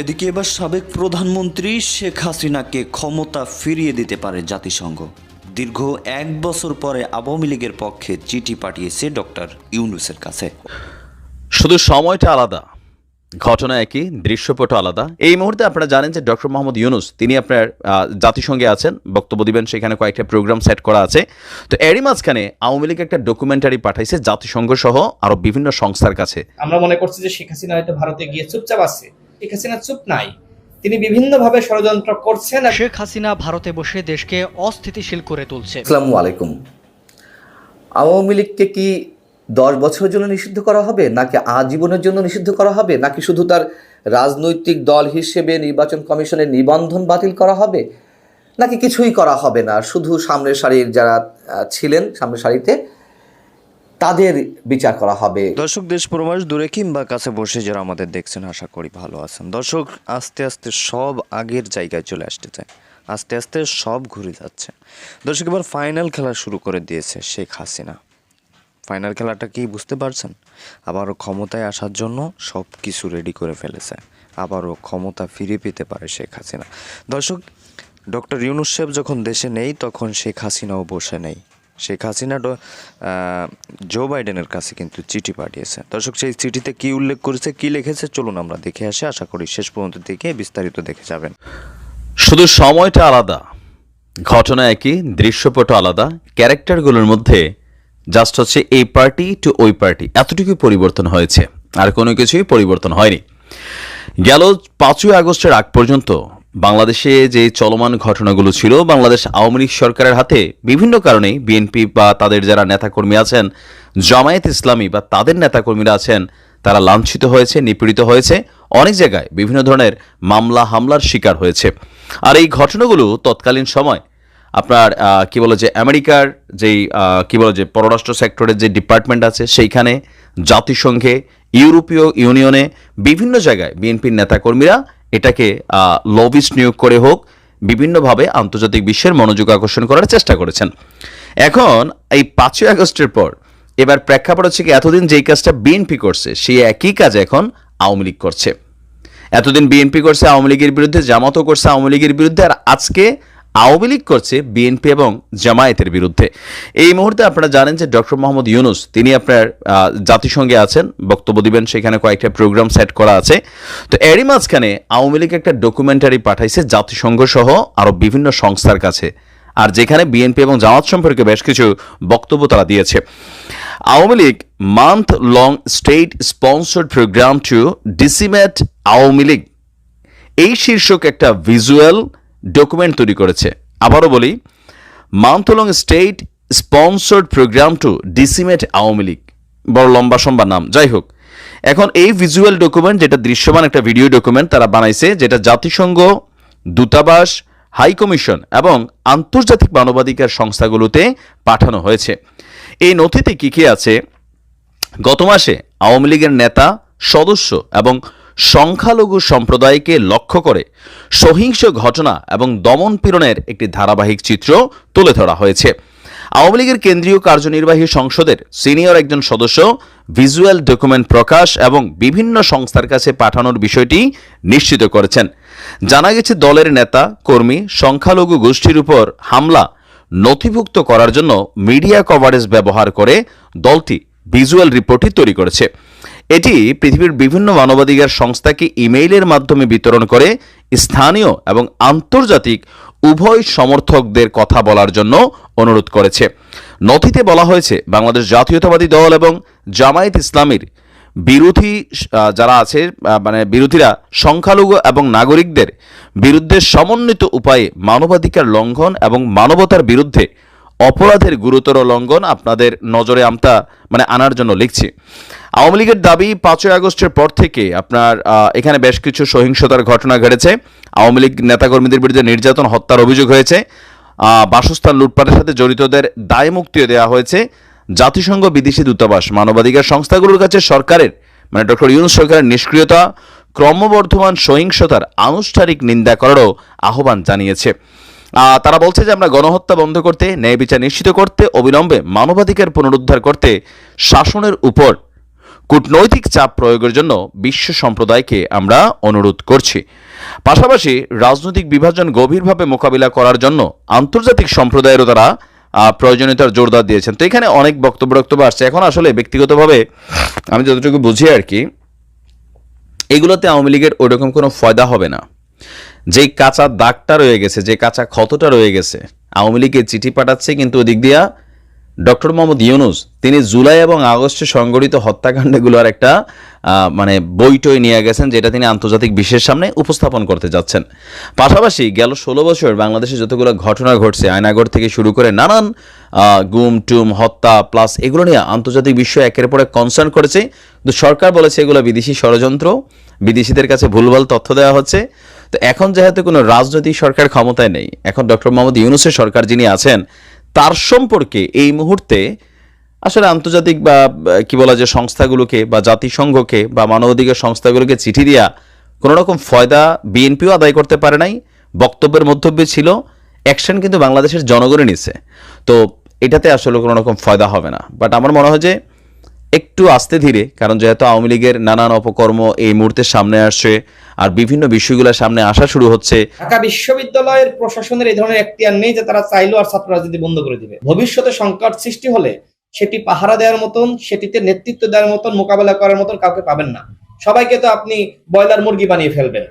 এদিকে এবার সাবেক প্রধানমন্ত্রী শেখ হাসিনাকে ক্ষমতা ফিরিয়ে দিতে পারে জাতিসংঘ। দীর্ঘ এক বছর পরে আওয়ামী লীগের পক্ষে চিঠি পাঠিয়েছে ডক্টর ইউনুসের কাছে। শুধু সময়টা আলাদা ঘটনা একই দৃশ্যপট আলাদা। এই মুহূর্তে আপনারা জানেন যে ডক্টর মোহাম্মদ ইউনুস তিনি আপনার আহ, জাতিসংঘে আছেন বক্তব্য দিবেন সেখানে কয়েকটা প্রোগ্রাম সেট করা আছে। তো এরই মাঝখানে আওয়ামী লীগ একটা ডকুমেন্টারি পাঠাইছে জাতিসংঘ সহ আরও বিভিন্ন সংস্থার কাছে। আমরা মনে করছি যে শেখ হাসিনা হয়তো ভারতে গিয়ে চুপচাপ আছে। শেখ হাসিনা চুপ নাই। তিনি বিভিন্নভাবে ষড়যন্ত্র করছেন শেখ হাসিনা ভারতে বসে দেশকে অস্থিতিশীল করে তুলছে। আসসালামু আলাইকুম। আওয়ামী লীগকে কি দশ বছরের জন্য নিষিদ্ধ করা হবে নাকি আজীবনের জন্য নিষিদ্ধ করা হবে নাকি শুধু তার রাজনৈতিক দল হিসেবে নির্বাচন কমিশনের নিবন্ধন বাতিল করা হবে নাকি কিছুই করা হবে না? শুধু সামনের সারির যারা ছিলেন সামনের সারিতে তাদের বিচার করা হবে। দর্শক, দেশ প্রবাস দূরে কিংবা কাছে বসে যারা আমাদের দেখছেন, আশা করি ভালো আছেন। দর্শক, আস্তে আস্তে সব আগের জায়গায় চলে আসতে চায় আস্তে আস্তে সব ঘুরে যাচ্ছে। দর্শক, এবার ফাইনাল খেলা শুরু করে দিয়েছে শেখ হাসিনা। ফাইনাল খেলাটা কি বুঝতে পারছেন? আবারও ক্ষমতায় আসার জন্য সব কিছু রেডি করে ফেলেছে। আবারও ক্ষমতা ফিরে পেতে পারে শেখ হাসিনা। দর্শক ডক্টর ইউনুস সাহেব যখন দেশে নেই, তখন শেখ হাসিনাও বসে নেই। শেখ হাসিনা জো বাইডেনের কাছে কিন্তু চিঠি পাঠিয়েছে। দর্শক, সেই চিঠিতে কি উল্লেখ করেছে, কি লিখেছে, চলুন আমরা দেখে আসি। আশা করি শেষ পর্যন্ত দেখে বিস্তারিত দেখে যাবেন। শুধু সময়টা আলাদা, ঘটনা একই দৃশ্যপট আলাদা, ক্যারেক্টারগুলোর মধ্যে জাস্ট হচ্ছে এই পার্টি টু ওই পার্টি এতটুকুই পরিবর্তন হয়েছে, আর কোনো কিছুই পরিবর্তন হয়নি। গেল পাঁচই আগস্টের আগ পর্যন্ত বাংলাদেশে যে চলমান ঘটনাগুলো ছিল, বাংলাদেশ আওয়ামী লীগ সরকারের হাতে বিভিন্ন কারণেই বিএনপি বা তাদের যারা নেতাকর্মী আছেন, জামায়াত ইসলামী বা তাদের নেতাকর্মীরা আছেন, তারা লাঞ্ছিত হয়েছে, নিপীড়িত হয়েছে। অনেক জায়গায় বিভিন্ন ধরনের মামলা, হামলার শিকার হয়েছে। আর এই ঘটনাগুলো তৎকালীন সময় আপনার কি বলে যে আমেরিকার যেই কি বলে যে পররাষ্ট্র সেক্টরের যে ডিপার্টমেন্ট আছে, সেইখানে জাতিসংঘে, ইউরোপীয় ইউনিয়নে বিভিন্ন জায়গায় বিএনপির নেতাকর্মীরা এটাকে লবিস্ট নিয়োগ করে হোক, বিভিন্নভাবে আন্তর্জাতিক বিশ্বের মনোযোগ আকর্ষণ করার চেষ্টা করেছেন। এখন, এই পাঁচই আগস্টের পর, এবার প্রেক্ষাপট হচ্ছে কি, এতদিন যেই কাজটা বিএনপি করছে, সেই একই কাজ এখন আওয়ামী লীগ করছে। এতদিন বিএনপি করছে আওয়ামী লীগের বিরুদ্ধে, জামাতও করছে আওয়ামী লীগের বিরুদ্ধে, আর আজকে আওয়ামী লীগ করছে বিএনপি এবং জামায়াতের বিরুদ্ধে। এই মুহূর্তে আপনারা জানেন যে ডক্টর মোহাম্মদ ইউনুস, তিনি আপনার জাতিসংঘে আছেন, বক্তব্য দিবেন, সেখানে কয়েকটা প্রোগ্রাম সেট করা আছে। তো এরই মাঝখানে আওয়ামী লীগ একটা ডকুমেন্টারি পাঠাইছে জাতিসংঘ সহ আরও বিভিন্ন সংস্থার কাছে। আর যেখানে বিএনপি এবং জামাত সম্পর্কে বেশ কিছু বক্তব্য তারা দিয়েছে। Awami League month long state sponsored program to decimate Awami League. এই শীর্ষক একটা ভিজুয়াল ডকুমেন্ট তৈরি করেছে। আবারও বলি month long state sponsored program to decimate Awami League. বড় লম্বা সম্বা নাম। যাই হোক, এখন এই ভিজুয়াল ডকুমেন্ট যেটা দৃশ্যমান একটা ভিডিও ডকুমেন্ট তারা বানাইছে, যেটা জাতিসংঘ, দূতাবাস হাই কমিশন এবং আন্তর্জাতিক মানবাধিকার সংস্থাগুলোতে পাঠানো হয়েছে। এই নথিতে কি কি আছে? গত মাসে আওয়ামী লীগের নেতা, সদস্য এবং সংখ্যালঘু সম্প্রদায়কে লক্ষ্য করে সহিংস ঘটনা এবং দমন পীড়নের একটি ধারাবাহিক চিত্র তুলে ধরা হয়েছে। আওয়ামী লীগের কেন্দ্রীয় কার্যনির্বাহী সংসদের সিনিয়র একজন সদস্য, ভিজুয়াল ডকুমেন্ট প্রকাশ এবং বিভিন্ন সংস্থার কাছে পাঠানোর বিষয়টি নিশ্চিত করেছেন। জানা গেছে, দলের নেতা, কর্মী, সংখ্যালঘু গোষ্ঠীর উপর হামলা নথিভুক্ত করার জন্য মিডিয়া কভারেজ ব্যবহার করে দলটি ভিজুয়াল রিপোর্টটি তৈরি করেছে। এটি পৃথিবীর বিভিন্ন মানবাধিকার সংস্থাকে ইমেইলের মাধ্যমে বিতরণ করে স্থানীয় এবং আন্তর্জাতিক উভয় সমর্থকদের কথা বলার জন্য অনুরোধ করেছে। নথিতে বলা হয়েছে, বাংলাদেশ জাতীয়তাবাদী দল এবং জামায়াত ইসলামীর বিরোধী যারা আছে মানে বিরোধীরা সংখ্যালঘু এবং নাগরিকদের বিরুদ্ধে সমন্বিত উপায়ে মানবাধিকার লঙ্ঘন এবং মানবতার বিরুদ্ধে অপরাধের গুরুতর লঙ্ঘন আপনাদের নজরে আমতা মানে আনার জন্য লিখছি। আওয়ামী লীগের দাবি পাঁচই আগস্টের পর থেকে আপনার এখানে বেশ কিছু সহিংসতার ঘটনা ঘটেছে। আওয়ামী লীগ নেতাকর্মীদের বিরুদ্ধে নির্যাতন, হত্যার অভিযোগ হয়েছে। বাসস্থান লুটপাটের সাথে জড়িতদের দায় মুক্তিও দেওয়া হয়েছে। জাতিসংঘ বিদেশি দূতাবাস, মানবাধিকার সংস্থাগুলোর কাছে সরকারের মানে ডক্টর ইউনুস সরকারের নিষ্ক্রিয়তা, ক্রমবর্ধমান সহিংসতার আনুষ্ঠানিক নিন্দা করারও আহ্বান জানিয়েছে। তারা বলছে যে আমরা গণহত্যা বন্ধ করতে, ন্যায় বিচার নিশ্চিত করতে, অবিলম্বে মানবাধিকার পুনরুদ্ধার করতে শাসনের উপর কূটনৈতিক চাপ প্রয়োগের জন্য বিশ্ব সম্প্রদায়কে আমরা অনুরোধ করছি। পাশাপাশি রাজনৈতিক বিভাজন গভীরভাবে মোকাবিলা করার জন্য আন্তর্জাতিক সম্প্রদায়েরও তারা প্রয়োজনীয়তার জোরদার দিয়েছেন। তো এখানে অনেক বক্তব্য বক্তব্য আসছে। এখন আসলে ব্যক্তিগতভাবে আমি যতটুকু বুঝি আর কি, এগুলোতে আওয়ামী লীগের ওইরকম কোনো ফয়দা হবে না। যে কাঁচা দাগটা রয়ে গেছে, যে কাঁচা ক্ষতটা রয়ে গেছে, আওয়ামী লীগের চিঠি পাঠাচ্ছে কিন্তু ওদিক দিয়া ডক্টর মোহাম্মদ ইউনুস, তিনি জুলাই এবং আগস্টে সংগঠিত হত্যাকাণ্ডগুলোর একটা মানে বইটই নিয়ে গেছেন যেটা তিনি আন্তর্জাতিক বিশ্বের সামনে উপস্থাপন করতে যাচ্ছেন। পাশাপাশি গেল ষোলো বছর বাংলাদেশে যতগুলো ঘটনা ঘটছে আয়নাগর থেকে শুরু করে নানান গুম, টুম, হত্যা, প্লাস এগুলো নিয়ে আন্তর্জাতিক বিশ্ব একের পরে কনসার্ন করেছে। কিন্তু সরকার বলেছে এগুলো বিদেশি ষড়যন্ত্র, বিদেশিদের কাছে ভুলভাল তথ্য দেওয়া হচ্ছে। তো এখন যেহেতু কোনো রাজনৈতিক সরকার ক্ষমতায় নেই, এখন ডক্টর মোহাম্মদ ইউনুসের সরকার যিনি আছেন, তার সম্পর্কে এই মুহূর্তে আসলে আন্তর্জাতিক বা কি বলা যে সংস্থাগুলোকে বা জাতিসংঘকে বা মানবাধিকার সংস্থাগুলোকে চিঠি দেওয়া কোনো রকম ফয়দা বিএনপিও আদায় করতে পারে নাই, বক্তব্যের মন্তব্যে ছিল, অ্যাকশন কিন্তু বাংলাদেশের জনগণই নিছে। তো এটাতে আসলে কোনো রকম ফয়দা হবে না। বাট আমার মনে হয় যে একটু আস্তে ধীরে, কারণ যেহেতু আওয়ামী লীগের নানান অপকর্ম এই মুহূর্তে সামনে আসছে আর বিভিন্ন বিষয়গুলো সামনে আসা শুরু হচ্ছে। ঢাকা বিশ্ববিদ্যালয়ের প্রশাসনের এই ধরনের এখতিয়ার নেই যে তারা চাইলেও আর ছাত্র রাজনীতি বন্ধ করে দিবে। ভবিষ্যতে সংকট সৃষ্টি হলে সেটি পাহারা দেওয়ার মতন, সেটিতে নেতৃত্ব দেওয়ার মতন, মোকাবেলা করার মতন কাউকে পাবেন না। সবাইকে তো আপনি ব্রয়লার মুরগি বানিয়ে ফেলবেন।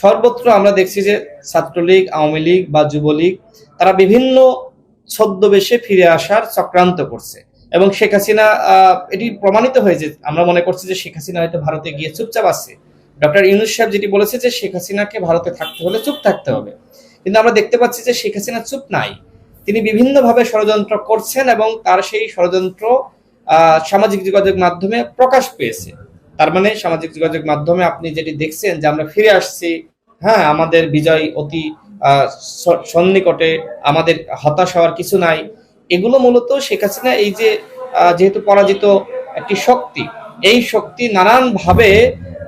সর্বত্র আমরা দেখছি যে ছাত্রলীগ, আওয়ামী লীগ বা যুবলীগ, তারা বিভিন্ন ছদ্মবেশে ফিরে আসার চক্রান্ত করছে। এবং শেখ হাসিনা এটি প্রমাণিত হয়েছে। আমরা মনে করছি যে শেখ হাসিনা হয়তো ভারতে গিয়ে চুপচাপ আছে। ডক্টর ইউনুস সাহেব যেটি বলেছে যে শেখ হাসিনাকে ভারতে থাকতে হলে চুপ থাকতে হবে। কিন্তু আমরা দেখতে পাচ্ছি যে শেখ হাসিনা চুপ নাই। তিনি বিভিন্নভাবে ষড়যন্ত্র করছেন এবং তার সেই ষড়যন্ত্র সামাজিক যোগাযোগ মাধ্যমে প্রকাশ পেয়েছে। তার মানে সামাজিক যোগাযোগ মাধ্যমে আপনি যেটি দেখছেন যে আমরা ফিরে আসছি হ্যাঁ আমাদের বিজয় অতি সন্নিকটে, আমাদের হতাশ হওয়ার কিছু নাই। এগুলো মূলত শেখ হাসিনা এই যে যেহেতু পরাজিত একটি শক্তি, এই শক্তি নানান ভাবে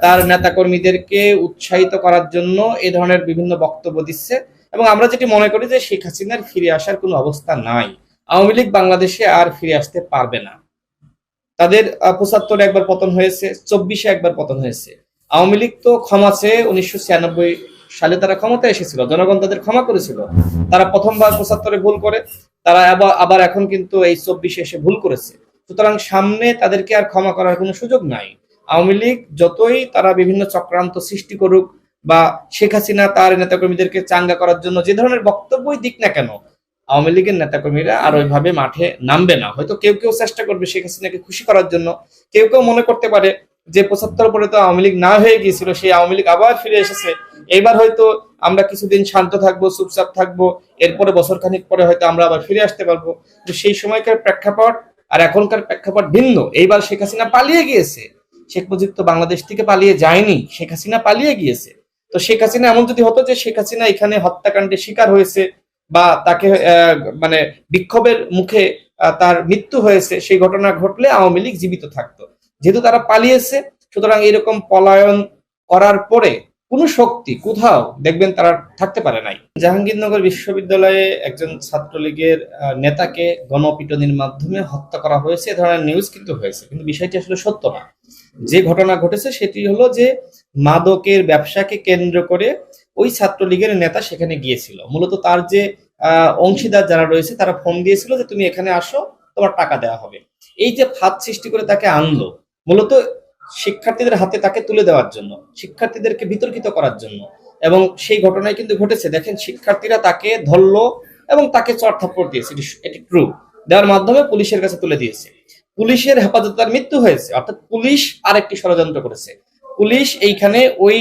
তার নেতাকর্মীদেরকে উৎসাহিত করার জন্য এ ধরনের বিভিন্ন বক্তব্য দিচ্ছে। এবং আমরা যেটি মনে করি যে শেখ হাসিনার ফিরে আসার কোনো অবস্থা নাই। আওয়ামী লীগ বাংলাদেশে আর ফিরে আসতে পারবে না। তাদের পঁচাত্তরে একবার পতন হয়েছে, চব্বিশে একবার পতন হয়েছে। আওয়ামী লীগ তো ক্ষমা চেয়ে উনিশশো ছিয়ানব্বই সালে তারা ক্ষমতায় এসেছিল, জনগণ তাদের ক্ষমা করেছিল। তারা প্রথমবার পঁচাত্তরে ভুল করে, তারা আবার এখন কিন্তু এই চব্বিশে এসে ভুল করেছে। সুতরাং সামনে তাদেরকে আর ক্ষমা করার কোনো সুযোগ নাই। আওয়ামী লীগ যতই তারা বিভিন্ন চক্রান্ত সৃষ্টি করুক বা শেখ হাসিনা তার নেতাকর্মীদেরকে চাঙ্গা করার জন্য যে ধরনের বক্তব্যই দিক না কেন, আওয়ামী লীগের নেতাকর্মীরা আর ওইভাবে মাঠে নামবে না। হয়তো কেউ কেউ চেষ্টা করবে শেখ হাসিনাকে খুশি করার জন্য, কেউ কেউ মনে করতে পারে যে পঁচাত্তর পরে তো আওয়ামী লীগ না হয়ে গিয়েছিল, সেই আওয়ামী লীগ আবার ফিরে এসেছে। এবার হয়তো আমরা কিছুদিন শান্ত থাকব, চুপচাপ থাকব, এরপরে বছর খানিক পরে হয়তো আমরা আবার ফিরে আসতে পারব। তো সেই সময়কার প্রেক্ষাপট আর এখনকার প্রেক্ষাপট ভিন্ন। এইবার শেখ হাসিনা পালিয়ে গিয়েছে। শেখ মুজিব তো বাংলাদেশ থেকে পালিয়ে যায়নি, শেখ হাসিনা পালিয়ে গিয়েছে। তো শেখ হাসিনা এমন যদি হতো যে শেখ হাসিনা এখানে হত্যাকাণ্ডের শিকার হয়েছে বা তাকে মানে বিক্ষোভের মুখে তার মৃত্যু হয়েছে, সেই ঘটনা ঘটলে আওয়ামী লীগ জীবিত থাকতো। যেহেতু তারা পালিয়েছে, সুতরাং এরকম পলায়ন করার পরে কোনো শক্তি কোথাও দেখবেন তারা থাকতে পারে নাই। জাহাঙ্গীরনগর বিশ্ববিদ্যালয়ে একজন ছাত্রলীগের নেতাকে গণপিটনির মাধ্যমে হত্যা করা হয়েছে, এ ধরনের নিউজ কিন্তু হয়েছে, কিন্তু বিষয়টি আসলে সত্য না। যে ঘটনা ঘটেছে সেটি হলো যে মাদকের ব্যবসাকে কেন্দ্র করে ওই ছাত্রলীগের নেতা সেখানে গিয়েছিল। মূলত তার যে অংশীদার যারা রয়েছে তারা ফোন দিয়েছিল যে তুমি এখানে আসো, তোমার টাকা দেওয়া হবে। এই যে ফাঁদ সৃষ্টি করে তাকে আনলো মূলত শিক্ষার্থীদের হাতে তাকে তুলে দেওয়ার জন্য, শিক্ষার্থীদেরকে বিতর্কিত করার জন্য। এবং সেই ঘটনায় কিন্তু ঘটেছে। দেখেন, শিক্ষার্থীরা তাকে ধরলো এবং তাকে চড় থাপ্পড় দিয়েছে। এটি ট্রু দেওয়ার মাধ্যমে পুলিশের কাছে তুলে দিয়েছে। পুলিশের হেফাজতে তার মৃত্যু হয়েছে। অর্থাৎ পুলিশ আর একটি ষড়যন্ত্র করেছে। পুলিশ এইখানে ওই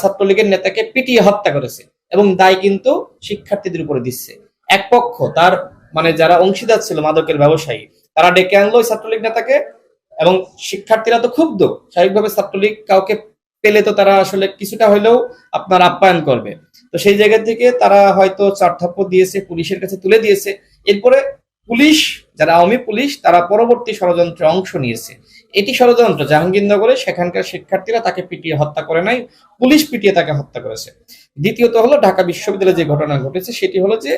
ছাত্রলীগের নেতাকে পিটিয়ে হত্যা করেছে এবং দায় কিন্তু শিক্ষার্থীদের উপরে দিচ্ছে। এক পক্ষ, তার মানে যারা অংশীদার ছিল, মাদকের ব্যবসায়ী, তারা ডেকে আনলো ওই ছাত্রলীগ নেতাকে এবং শিক্ষার্থীরা তো ক্ষুব্ধ স্বাভাবিকভাবে ছাত্রলীগ কাউকে পেলে তো তারা আসলে কিছুটা হলেও আপনার আপ্যায়ন করবে। তো সেই জায়গা থেকে তারা হয়তো চারথাপ্য দিয়েছে, পুলিশের কাছে তুলে দিয়েছে। এরপরে পুলিশ, যারা আওয়ামী পুলিশ, তারা পরবর্তী ষড়যন্ত্রে অংশ নিয়েছে। এটি ষড়যন্ত্র জাহাঙ্গীরনগরে, সেখানকার শিক্ষার্থীরা তাকে পিটিয়ে হত্যা করে নাই, পুলিশ পিটিয়ে তাকে হত্যা করেছে। দ্বিতীয়ত হলো ঢাকা বিশ্ববিদ্যালয়ে যে ঘটনা ঘটেছে, সেটি হলো যে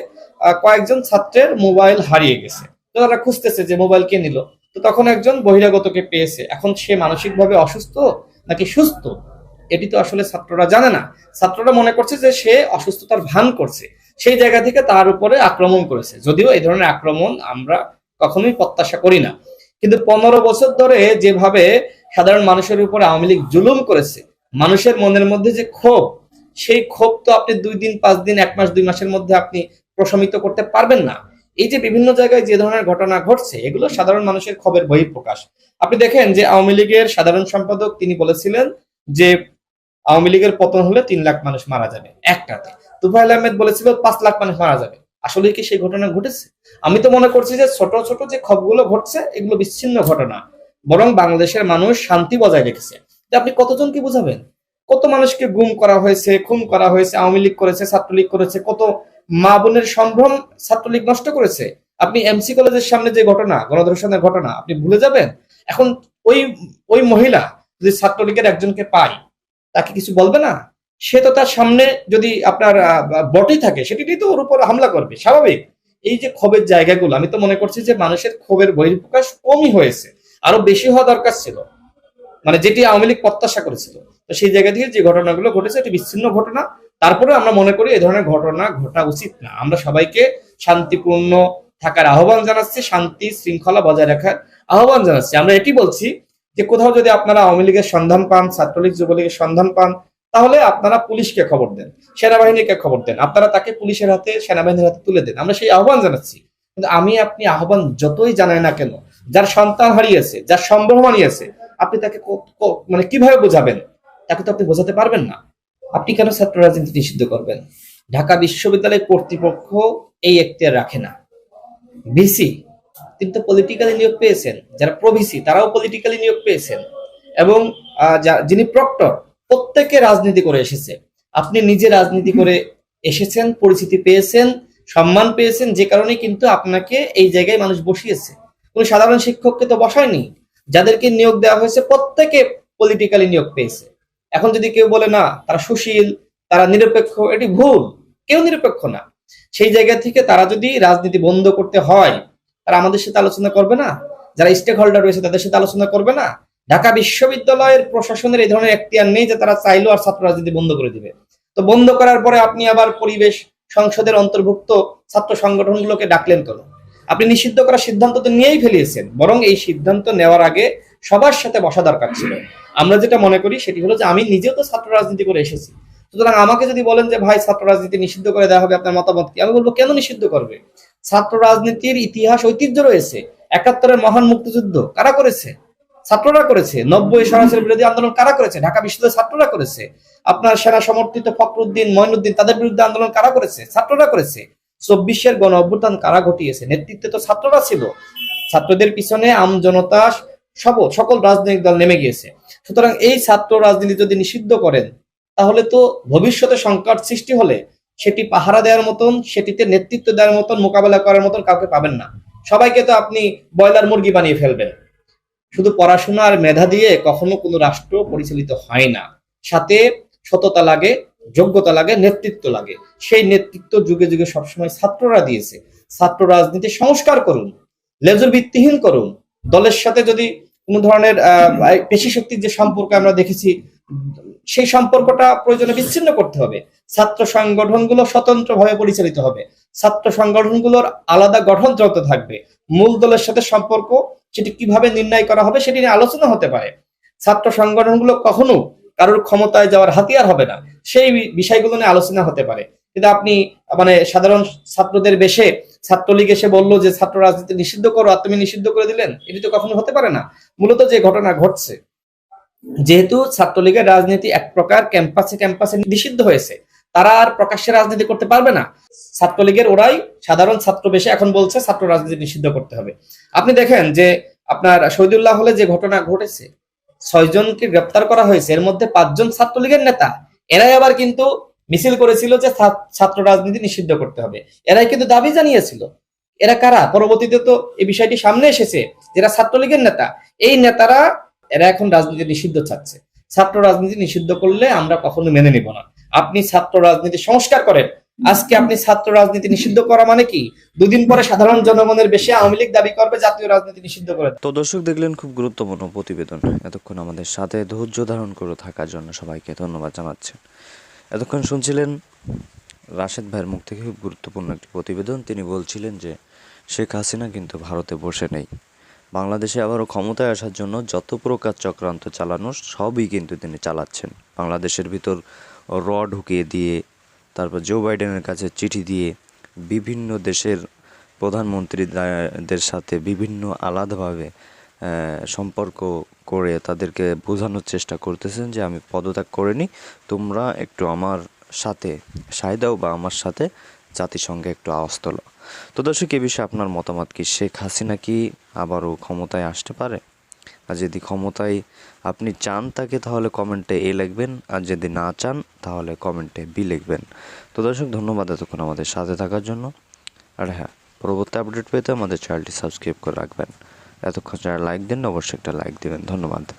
কয়েকজন ছাত্রের মোবাইল হারিয়ে গেছে। তো তারা খুঁজতেছে যে মোবাইল কে নিল? তো তখন একজন বহিরাগতকে পেয়েছে। এখন সে মানসিকভাবে অসুস্থ নাকি সুস্থ? এটি তো আসলে ছাত্ররা জানে না। ছাত্ররা মনে করছে যে সে অসুস্থতার ভান করছে। সেই জায়গা থেকে তার উপরে আক্রমণ করেছে। যদিও এই ধরনের আক্রমণ আমরা কখনোই প্রত্যাশা করি না। কিন্তু পনেরো বছর ধরে যেভাবে সাধারণ মানুষের উপরে আওয়ামী লীগ জুলুম করেছে, মানুষের মনের মধ্যে যে ক্ষোভ, সেই ক্ষোভ তো আপনি দুই দিন, পাঁচ দিন, এক মাস, দুই মাসের মধ্যে আপনি প্রশমিত করতে পারবেন না। এই যে বিভিন্ন জায়গায় যে ধরনের ঘটনা ঘটছে, এগুলো সাধারণ মানুষের ক্ষোভের বহিঃপ্রকাশ। আপনি দেখেন যে আওয়ামী লীগের সাধারণ সম্পাদক তিনি বলেছিলেন যে আওয়ামী লীগের পতন হলে তিন লাখ মানুষ মারা যাবে, একটাতে। তুফাইল আহমেদ বলেছিল পাঁচ লাখ মানুষ মারা যাবে। আসলে কি সেই ঘটনা ঘটেছে? আমি তো মনে করছি যে ছোট ছোট যে ক্ষোভগুলো ঘটছে, এগুলো বিচ্ছিন্ন ঘটনা। বরং বাংলাদেশের মানুষ শান্তি বজায় রেখেছে। আপনি কতজনকে বুঝাবেন? কত মানুষকে গুম করা হয়েছে, খুন করা হয়েছে, আওয়ামী লীগ করেছে, ছাত্রলীগ করেছে, কত মা বোনের সম্ভ্রম ছাত্রলীগ নষ্ট করেছে। আপনি এমসি কলেজের সামনে যে ঘটনা, গণধর্ষণের ঘটনা, আপনি ভুলে যাবেন? এখন ওই ওই মহিলা যদি ছাত্রলীগের একজনকে পায়, তাকে কিছু বলবে না? সে তো তার সামনে যদি আপনার বটেই থাকে, সেটি তো ওর উপর হামলা করবে, স্বাভাবিক। এই যে ক্ষোভের জায়গাগুলো, আমি তো মনে করছি যে মানুষের ক্ষোভের বহিঃপ্রকাশ কমই হয়েছে, আরও বেশি হওয়া দরকার ছিল। মানে যেটি আওয়ামী লীগ প্রত্যাশা করেছিল। তো সেই জায়গা থেকে যে ঘটনাগুলো ঘটেছে, এটি বিচ্ছিন্ন ঘটনা। তারপরে আমরা মনে করি এই ধরনের ঘটনা ঘটা উচিত না। আমরা সবাইকে শান্তিপূর্ণ থাকার আহ্বান জানাচ্ছি, শান্তি শৃঙ্খলা বজায় রাখার আহ্বান জানাচ্ছি। আমরা এটি বলছি যে কোথাও যদি আপনারা আওয়ামী লীগের সন্ধান পান, ছাত্রলীগ, যুবলীগের সন্ধান পান, তাহলে আপনারা পুলিশকে খবর দেন, সেনাবাহিনীকে খবর দেন। আপনারা তাকে পুলিশের হাতে, সেনাবাহিনীর হাতে তুলে দেন। আমরা সেই আহ্বান জানাচ্ছি। কিন্তু আমি আপনি আহ্বান যতই জানাই না কেন, যার সন্তান হারিয়েছে, যার সম্ভ্রম হারিয়েছে, আপনি তাকে মানে কীভাবে বোঝাবেন? তাকে তো আপনি বোঝাতে পারবেন না। আপনি কেন ছাত্র রাজনীতি নিষিদ্ধ করবেন? ঢাকা বিশ্ববিদ্যালয় কর্তৃপক্ষ এই এখতিয়ার রাখে না। ভিসি, তিনি তো পলিটিক্যালি নিয়োগ পেয়েছেন। যারা প্রভিসি তারাও পলিটিক্যালি নিয়োগ পেয়েছেন। এবং যিনি প্রক্টর প্রত্যেকে রাজনীতি করে এসেছে। আপনি নিজে রাজনীতি করে এসেছেন, পরিচিতি পেয়েছেন, সম্মান পেয়েছেন, যে কারণে কিন্তু আপনাকে এই জায়গায় মানুষ বসিয়েছে। কোন সাধারণ শিক্ষককে তো বসায়নি। যাদেরকে নিয়োগ দেওয়া হয়েছে, প্রত্যেকে পলিটিক্যালি নিয়োগ পেয়েছে। এখন যদি কেউ বলে, না, তারা সুশীল, তারা নিরপেক্ষ, এটি ভুল। কেউ নিরপেক্ষ না। সেই জায়গা থেকে তারা যদি রাজনীতি বন্ধ করতে হয়, তারা আমাদের সাথে আলোচনা করবে না? যারা স্টেক হোল্ডার রয়েছে, তাদের সাথে আলোচনা করবে না? ঢাকা বিশ্ববিদ্যালয়ের প্রশাসনের এই ধরনের এখতিয়ার নেই যে তারা চাইলো আর ছাত্র রাজনীতি বন্ধ করে দিবে। তো বন্ধ করার পরে আপনি আবার পরিবেশ সংসদের অন্তর্ভুক্ত ছাত্র সংগঠনগুলোকে ডাকলেন কেন? আপনি নিষিদ্ধ করার সিদ্ধান্ত তো নিয়েই ফেলিয়েছেন, বরং এই সিদ্ধান্ত নেওয়ার আগে সবার সাথে বসা দরকার ছিল। আমরা যেটা মনে করি সেটি হলো যে আমি নিজেও তো ছাত্র রাজনীতি করে এসেছি। সুতরাং আমাকে যদি বলেন যে, ভাই, ছাত্র রাজনীতি নিষিদ্ধ করে দেওয়া হবে, আপনার মতামত কি? আমি বলব, কেন নিষিদ্ধ করবে? ছাত্র রাজনীতির ইতিহাস ঐতিহ্য রয়েছে। একাত্তরের মহান মুক্তিযুদ্ধ কারা করেছে? ছাত্ররা করেছে। নব্বই সরাসরি বিরোধী আন্দোলন কারা করেছে? ঢাকা বিশ্ববিদ্যালয়ের ছাত্ররা করেছে। আপনার সেনা সমর্থিত ফখরুদ্দিন মঈনুদ্দিন তাদের বিরুদ্ধে আন্দোলন কারা করেছে? ছাত্ররা করেছে। চব্বিশের গণ অভ্যুত্থান কারা ঘটিয়েছে? নেতৃত্বে তো ছাত্ররা ছিল। ছাত্রদের পিছনে আম জনতা সব, সকল রাজনৈতিক দল নেমে গিয়েছে। সুতরাং এই ছাত্র রাজনীতি যদি নিষিদ্ধ করেন, তাহলে তো ভবিষ্যতে সংকট সৃষ্টি হলে সেটি পাহারা দেওয়ার মতন, সেটিতে নেতৃত্ব দেওয়ার মতন, মোকাবেলা করার মতন কাউকে পাবেন না। সবাইকে তো আপনি ব্রয়লার মুরগি বানিয়ে ফেলবেন। শুধু পড়াশোনা আর মেধা দিয়ে কখনো কোনো রাষ্ট্র পরিচালিত হয় না। সাথে সততা লাগে, যোগ্যতা লাগে, নেতৃত্ব লাগে। সেই নেতৃত্ব যুগে যুগে সবসময় ছাত্ররা দিয়েছে। ছাত্র রাজনীতি সংস্কার করুন, লেজুর ভিত্তিহীন করুন। দলের সাথে যদি কোনো ধরনের পেশি শক্তির যে সম্পর্ক আমরা দেখেছি, সেই সম্পর্কটা প্রয়োজনে বিচ্ছিন্ন করতে হবে। ছাত্র সংগঠনগুলো স্বতন্ত্রভাবে পরিচালিত হবে। ছাত্র সংগঠনগুলোর আলাদা গঠন চলতে থাকবে, মূল দলের সাথে সম্পর্ক, সেটি কীভাবে নির্ণয় করা হবে সেটি নিয়ে আলোচনা হতে পারে। ছাত্র সংগঠনগুলো কখনো কারোর ক্ষমতায় যাওয়ার হাতিয়ার হবে না, সেই বিষয়গুলো নিয়ে আলোচনা হতে পারে। কিন্তু আপনি মানে সাধারণ ছাত্রদের বেশে ছাত্রলীগ এসে বলল যে, ছাত্র রাজনীতি নিষিদ্ধ করো, আর তুমি নিষিদ্ধ করে দিলেন? এটি তো কখনো হতে পারে না। মূলত যে ঘটনা ঘটছে, যেহেতু ছাত্রলীগের রাজনীতি এক প্রকার ক্যাম্পাসে ক্যাম্পাসে নিষিদ্ধ হয়েছে, তারা আর প্রকাশ্যে রাজনীতি করতে পারবে না। ছাত্রলীগের ওরাই সাধারণ ছাত্র বেশে এখন বলছে, ছাত্র রাজনীতি নিষিদ্ধ করতে হবে। আপনি দেখেন যে, আপনার শহীদুল্লাহ হলে যে ঘটনা ঘটেছে, ছয়জনকে গ্রেপ্তার করা হয়েছে, এর মধ্যে পাঁচজন ছাত্রলীগের নেতা। এরাই আবার কিন্তু মিছিল করেছিল যে ছাত্র রাজনীতি নিষিদ্ধ করতে হবে। এরাই কিন্তু দাবি জানিয়েছিল। এরা কারা? পরবর্তীতে তো এই বিষয়টি সামনে এসেছে যারা ছাত্রলীগের নেতা। এই নেতারা, এরা এখন রাজনীতি নিষিদ্ধ চাচ্ছে। ছাত্র রাজনীতি নিষিদ্ধ করলে আমরা কখনো মেনে নিব না। আপনি ছাত্র রাজনীতি সংস্কার করেন। আজকে আপনি ছাত্র রাজনীতি নিষিদ্ধ করা মানে কি? দুদিন পরে সাধারণ জনগণের বেশি আওয়ামী লীগ দাবি করবে, জাতীয় রাজনীতি নিষিদ্ধ করে তো দর্শক দেখলেন খুব গুরুত্বপূর্ণ প্রতিবেদন। এতক্ষণ আমাদের সাথে ধৈর্য ধারণ করে থাকার জন্য সবাইকে ধন্যবাদ জানাচ্ছেন এতক্ষণ শুনছিলেন রাশেদ ভাইয়ের মুখ থেকে খুব গুরুত্বপূর্ণ একটি প্রতিবেদন। তিনি বলছিলেন যে, শেখ হাসিনা কিন্তু ভারতে বসে নেই। বাংলাদেশে আবারও ক্ষমতায় আসার জন্য যত প্রকার চক্রান্ত চালানোর সবই কিন্তু তিনি চালাচ্ছেন। বাংলাদেশের ভিতর র ঢুকিয়ে দিয়ে, তারপর জো বাইডেনের কাছে চিঠি দিয়ে বিভিন্ন দেশের প্রধানমন্ত্রীদের সাথে বিভিন্ন আলাদাভাবে সম্পর্ক করে তাদেরকে বোঝানোর চেষ্টা করতেছেন যে আমি পদত্যাগ করিনি তোমরা একটু আমার সাথে সায় দাও বা আমার সাথে জাতিসংঘে একটু আওয়াজ তোলো। তো দর্শক, এ বিষয়ে আপনার মতামত কি? শেখ হাসিনা কি আবারও ক্ষমতায় আসতে পারে? আর যদি ক্ষমতায় আপনি চান তাকে, তাহলে কমেন্টে এ লিখবেন। আর যদি না চান, তাহলে কমেন্টে বি লিখবেন। তো দর্শক, ধন্যবাদ এতক্ষণ আমাদের সাথে থাকার জন্য। আর হ্যাঁ পরবর্তী আপডেট পেতে আমাদের চ্যানেলটি সাবস্ক্রাইব করে রাখবেন। এতক্ষণ যারা লাইক দেন অবশ্যই একটা লাইক দেবেন। ধন্যবাদ।